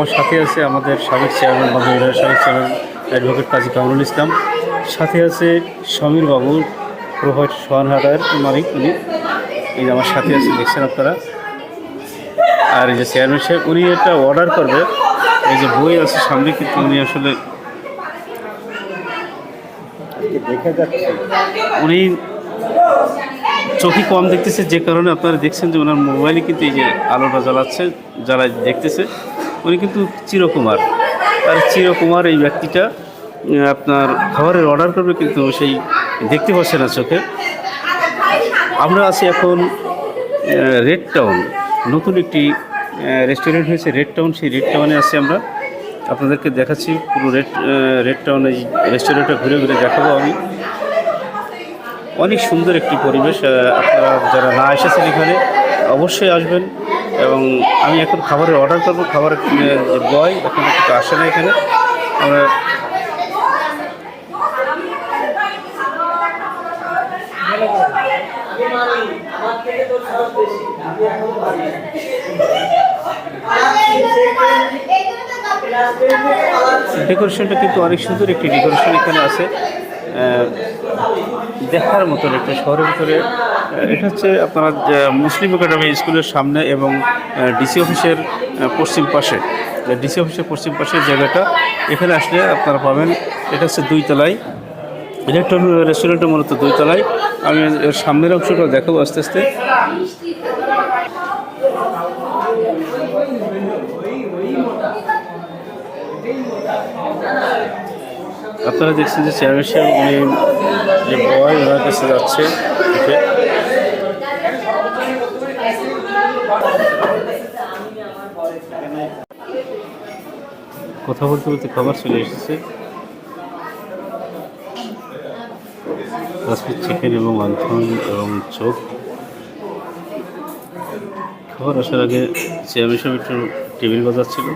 আমার সাথে আছে আমাদের সাবেক চেয়ারম্যান বাবুর সাবেক চেয়ারম্যান অ্যাডভোকেট কাজী কামরুল ইসলাম। সাথে আছে সমীর বাবু প্রোভাইড সোহানহাটার মালিক উনি। এই যে আমার সাথে আছে দেখছেন আপনারা? আর এই যে চেয়ারম্যান সাহেব উনি একটা অর্ডার করবে। এই যে বই আছে সামনে কিন্তু উনি আসলে উনি চোখে কম দেখতেছে যে কারণে আপনারা দেখছেন যে ওনার মোবাইলে কিন্তু এই যে আলোটা জ্বালাচ্ছে জ্বালা দেখতেছে। উনি কিন্তু চিরকুমার। আর চিরকুমার এই ব্যক্তিটা আপনার খাবারের অর্ডার করবে কিন্তু সেই দেখতে পাচ্ছে না চোখে। আমরা আছি এখন রেড টাউন নতুন একটি রেস্টুরেন্ট হয়েছে রেড টাউন সেই রেড টাউনে আছি আমরা। আপনাদেরকে দেখাচ্ছি পুরো রেড রেড টাউন এই রেস্টুরেন্টটা ঘুরে ঘুরে দেখাবো আমি। অনেক সুন্দর একটি পরিবেশ। আপনারা যারা না এসেছেন এখানে, অবশ্যই আসবেন। এবং আমি এখন খাবারের অর্ডার করব খাবার বয় এখন কিন্তু আসে না এখানে। আমরা ডেকোরেশনটা কিন্তু অনেক সুন্দর, একটি ডেকোরেশন এখানে আছে। দেখার মতন একটা শহরের ভিতরে এটা হচ্ছে আপনারা মুসলিম একাডেমি স্কুলের সামনে এবং ডিসি অফিসের পশ্চিম পাশে ডিসি অফিসের পশ্চিম পাশের জায়গাটা, এখানে আসলে আপনারা পাবেন, এটা হচ্ছে দুই তলায়। ইলেকট্রন মূলত দুই তলায়। আমি এর সামনের অংশটা দেখাবো আস্তে আস্তে। আপনারা দেখছেন যে চেয়ারম্যান উনি যে বয় ওনার কাছে যাচ্ছে। কথা বলতে বলতে খাবার চলে এসেছে। কাশ্মীর চিকেন এবং মান্থন এবং চোখ। খাবার আসার আগে চেয়ারম্যান সাহেব একটু টেবিল বাজাচ্ছিল।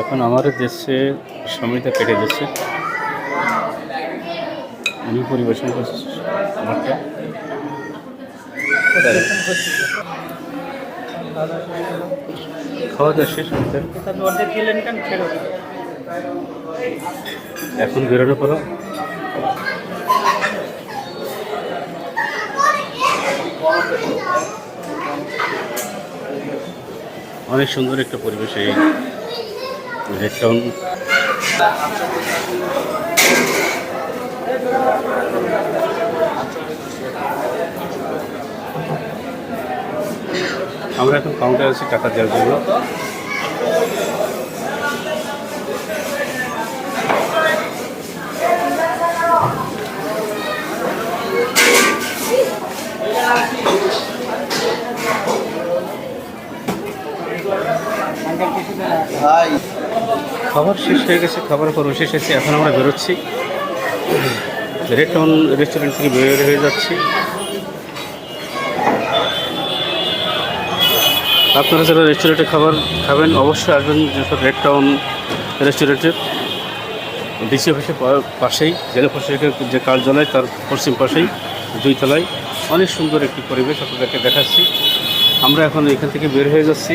এখন আমার দেশে সময়টা কেটে যাচ্ছে আমি পরিবেশন করছি। খাওয়া দাওয়া শেষ এখন বেরোনো পড়ো। অনেক সুন্দর একটা পরিবেশ এই রেড টাউন। আমরা এখন কাউন্টার আছি টাকা দেওয়ার জন্য। খাবার শেষ হয়ে গেছে খাবার পর শেষ হয়েছে এখন আমরা বেরোচ্ছি। রেড টাউন রেস্টুরেন্ট থেকে বের হয়ে যাচ্ছি। আপনারা যারা রেস্টুরেন্টে খাবার খাবেন, অবশ্যই আসবেন রেড টাউন রেস্টুরেন্টের ডিসি অফিসের পাশেই জেলা প্রশাসকের যে কার্যালয়, তার পশ্চিম পাশেই, দুই তলায়। অনেক সুন্দর একটি পরিবেশ আপনাদেরকে দেখাচ্ছি। আমরা এখন এখান থেকে বের হয়ে যাচ্ছি।